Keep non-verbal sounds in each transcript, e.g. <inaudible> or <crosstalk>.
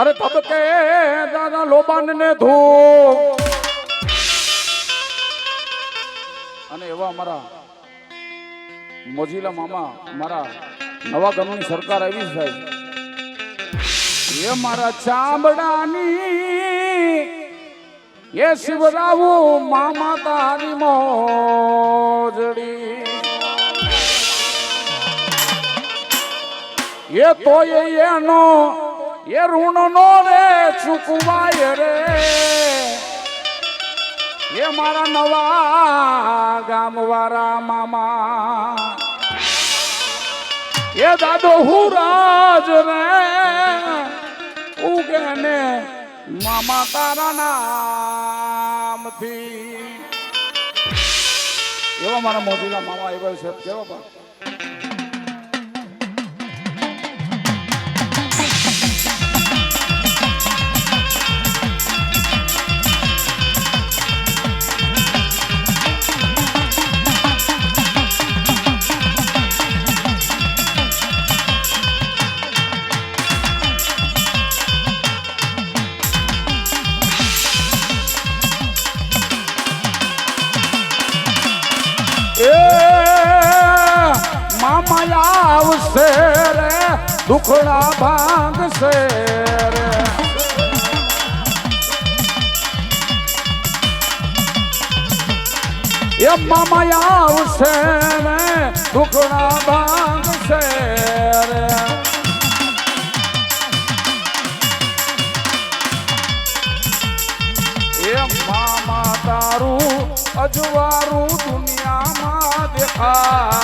અરે તબકે દાદા લોબાન ને ધૂપ અને એવા અમારા મોજીલા મામા, મારા નવા ગામની સરકાર આવી સાહેબ. એ મારા ચામડાની, એ શિવરાવું મામા તારી મોજડી. એ તો એનો એ ઋણ નો રે. ચૂકવાય રે એ મારા નવા ગામ વાળા મામા. એ દાદો હુરાજ રે. ઉગે ને મામા તારા નામથી. એવા મારા મોદીના મામા એવા છે. કેવા પણ મામા આવશે રે, દુખડા ભાંગશે રે. એ મામા આવશે રે, દુખડા ભાંગશે રે. એ મામા તારું અજવારું દુનિયામાં દેખાય.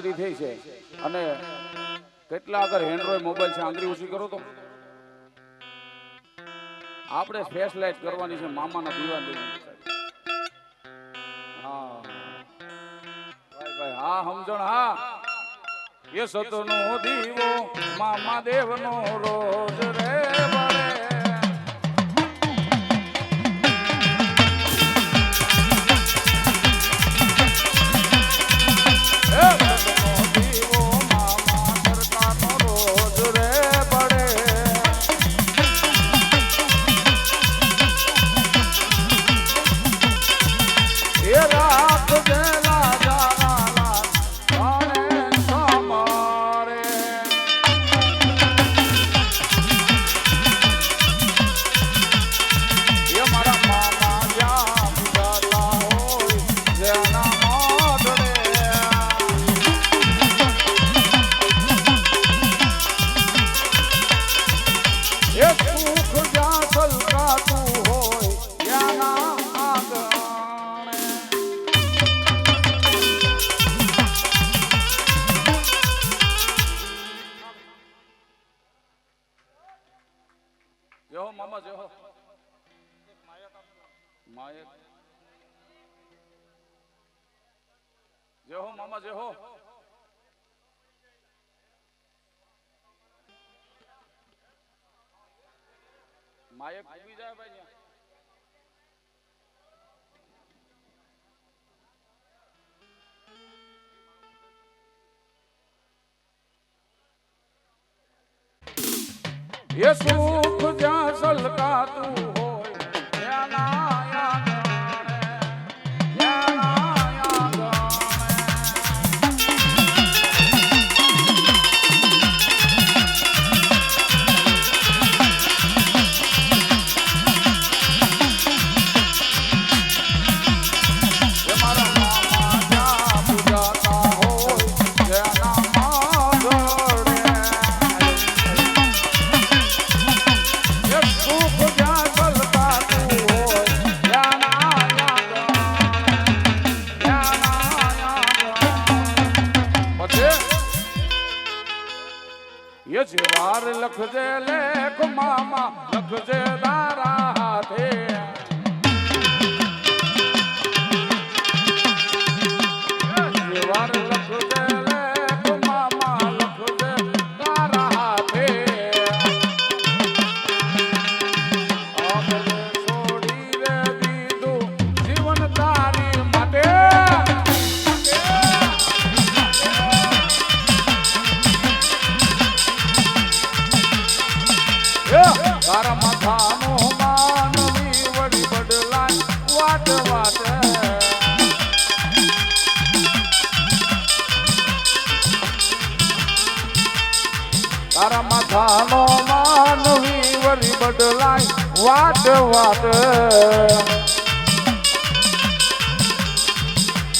હાજરી થઈ છે. અને કેટલા આગળ હેન્ડ્રોઈડ મોબાઈલ છે, આંગળી ઓછી કરો તો? આપણે ફેસ કરવાની છે, મામાના દીવાન હા. ભાઈ હા, સમજણ, હા. એ સતનો દીવો, મામા દેવનો રોજ રે. માં જે હો. માયક પૂરી જાય ભાઈ ये सूख जा सलका तू મામા લખજે તારા હાથે. તારા માથાનો માનવી વડી બદલાય વાટ વાટ. તારા માથાનો માનવી વળી બદલાય વાટ વાટ.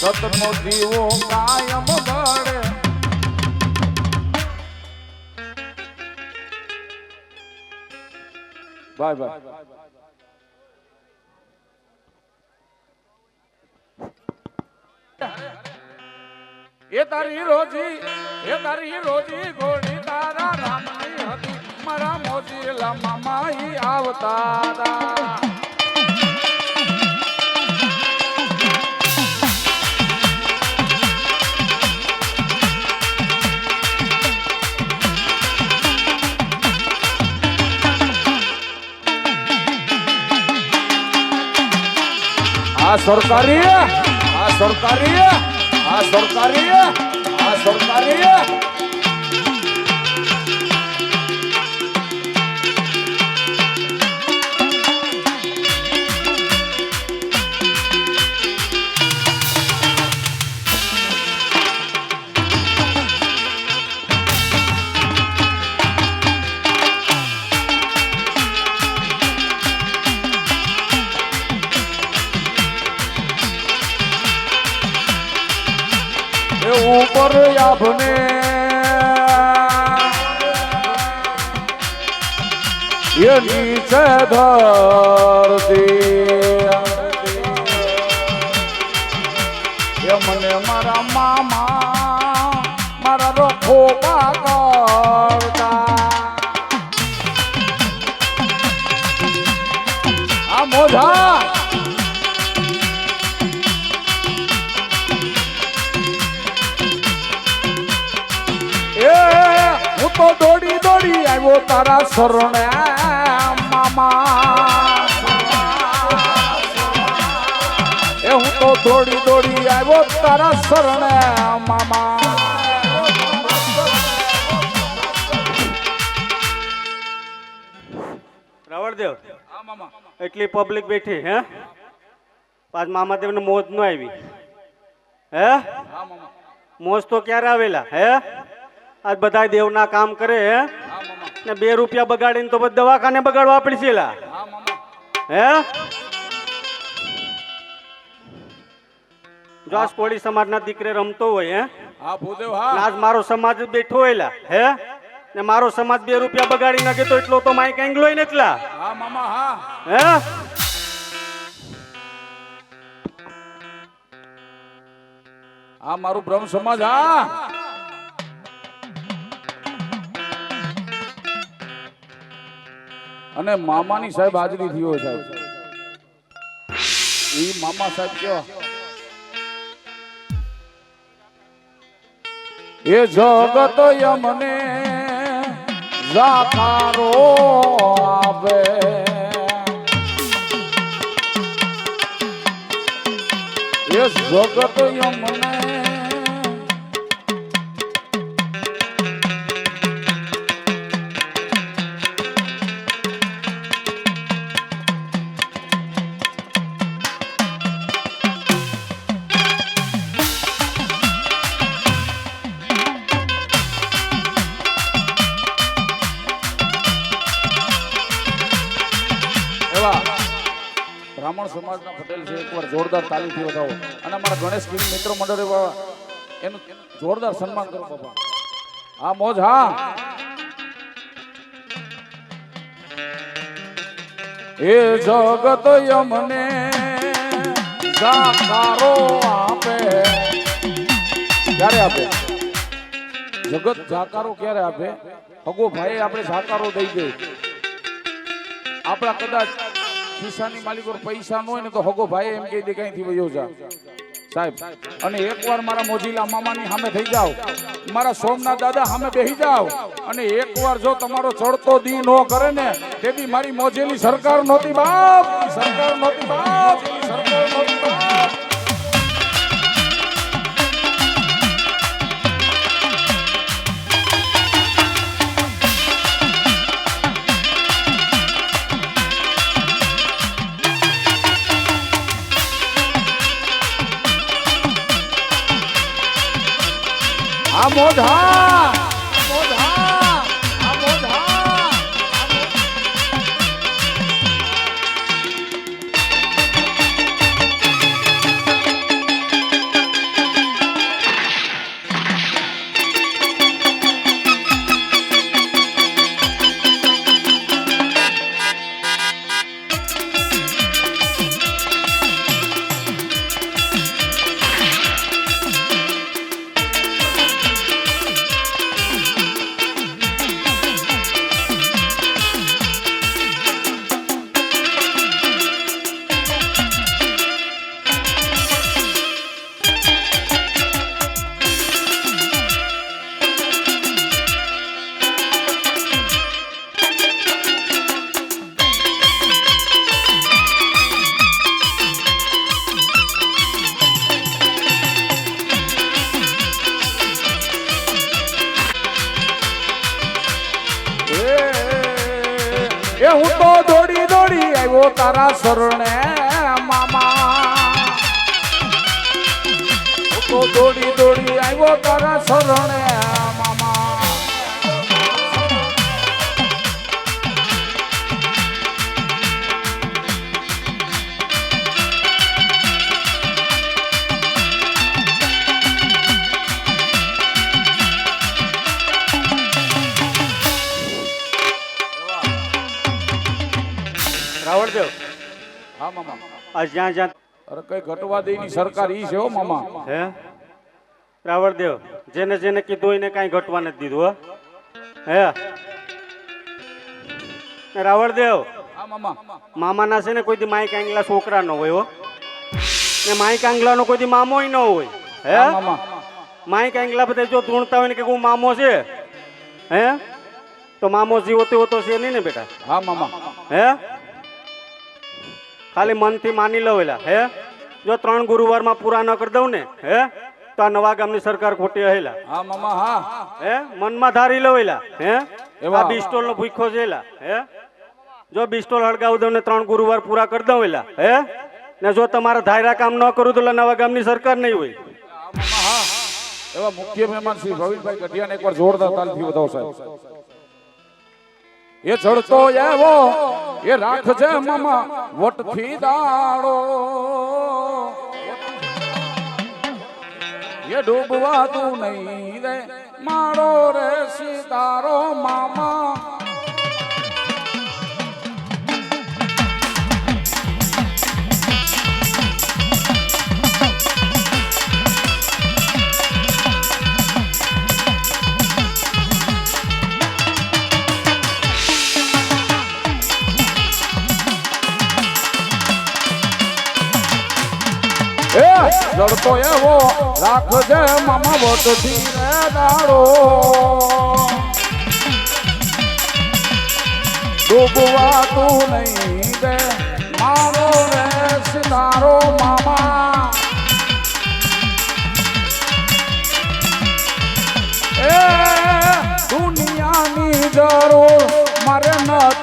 સતનો દીવો કાયમ બળે બાય બાય એ તારી રોજી, એ તારી રોજી ઘોડી તારા રામની હતી. મારા મોજી લામા માઈ આવતારા આ સરકારી આ સરકારી આ સરકારી આ સરકારી. ઉપર આપને. એ નીચે ધરતી. એ મને મારા મામા મારા રખો કરતા આ મોઢા તારા શરણે મામા. એ હું તો દોડી દોડી આવ્યો તારા શરણે મામા. રાવણદેવ એટલી પબ્લિક બેઠી હે? પાછ મામાદેવને મોજ ન આવી. હે? મોજ તો ક્યારે આવેલા? હે? આજ બધા દેવના કામ કરે હે ને બે રૂપિયા બગાડીને તો દવાખાને બગાડવા છે લા. હે? જો આજ કોળી સમાજના દીકરે રમતો હોય હે? હા ભૂદેવ હા. આજ મારો સમાજ બેઠો હોયલા હે? ને મારો સમાજ બે રૂપિયા બગાડી નાખે તો એટલો તો માઈક એંગલો ને એટલા હા મામા હા. હે? આ મારું બ્રહ્મ સમાજ હા. અને મામાની સાહેબ હાજરી થયો સાહેબ. એ મામા સાહેબ કયો? એ જગત યમને જાકારો આવે એ જગત યમને બ્રાહ્મણ સમાજના પટેલ છે, એકવાર જોરદાર તાલીમથી વધાવો. અને અમારા ગણેશ મિત્ર મંડળે એનું જોરદાર સન્માન કરો બાબા હા, મોજ, હા. એ જગત યમને જાકારો આપે. ક્યારે આપે? જગત જાકારો ક્યારે આપે? ભગો ભાઈ આપણે જાકારો દઈ દે. આપણા કદાચ ખિસ્સાની માલિકો પૈસા ન હોય ને તો હગો ભાઈ એમ કહી દે કઈથી વયો જા. સાહેબ, અને એકવાર મારા મોજીલા મામાની સામે થઈ જાવ મારા સોમનાથ દાદા સામે બેસી જાવ અને એકવાર જો તમારો ચડતો દી નો કરે ને તેથી મારી મોજેલી સરકાર નહોતી બાપ. સરકાર નહોતી બાપ. આ <laughs> દોડી દોડી આવ્યો તારા શરણે મામા. રાવણદેવ હા મામા આ જ્યાં જ્યાં અરે કઈ ઘટવા દેની સરકાર ઈ છે હો મામા. હે? રાવણદેવ જેને જેને કીધું એને કાંઈ ઘટવા નથી દીધું હે. રાવળદેવ મામા. મામાના છે ને કોઈ દી માઈક આંગલા છોકરા ન હોય હો. ને માઈક આંગલાનો કોઈ દી મામોય ન હોય હે? મામા. માઈક આંગલા બધા જો ધૂણતા હોય ને કે હું મામો છે હે? તો મામો જીવો તેવો તો છે નહીં ને બેટા? હા મામા. હે? ખાલી મનથી માની લો એલા હે? જો ત્રણ ગુરુવારમાં પૂરા ન કરી દઉં ને હે? તો આ નવા ગામની સરકાર ખોટી હેલા હા મામા હા. હે? મનમાં ધારી લો હે? એવા- બિસ્ટોલ નો ભૂખો જેલા હે? જો બિસ્ટોલ હળગાવી દઉં ને ત્રણ ગુરુવાર પૂરા કરી દઉં એલા. હે? ને જો તમારા ધાયરા કામ ન કરું તો નવા ગામની સરકાર નહીં હોય. એવા મુખ્ય મહેમાન શ્રી ભવિનભાઈ ગઢિયાને એકવાર જોરદાર તાલથી વધાવો સાહેબ. એ ચડતો એવો એ રાખજે મામા વટથી દાડો. એ ડૂબવા તું નહીં રે. મારો રે સીતારો મામા એ, લડતો એવો, રાખજે મામા વટથી રે દાડો. ડૂબવા તું નહીં દે મારો રે સિતારો મામા. એ, દુનિયાની જરૂર મારે નથી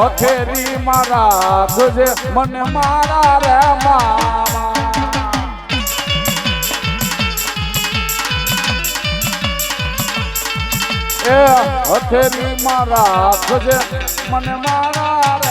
હથેરી મારા ગુજે મને મારા રે મામા. એ હથેલી મારા ગુજે મને મારા રે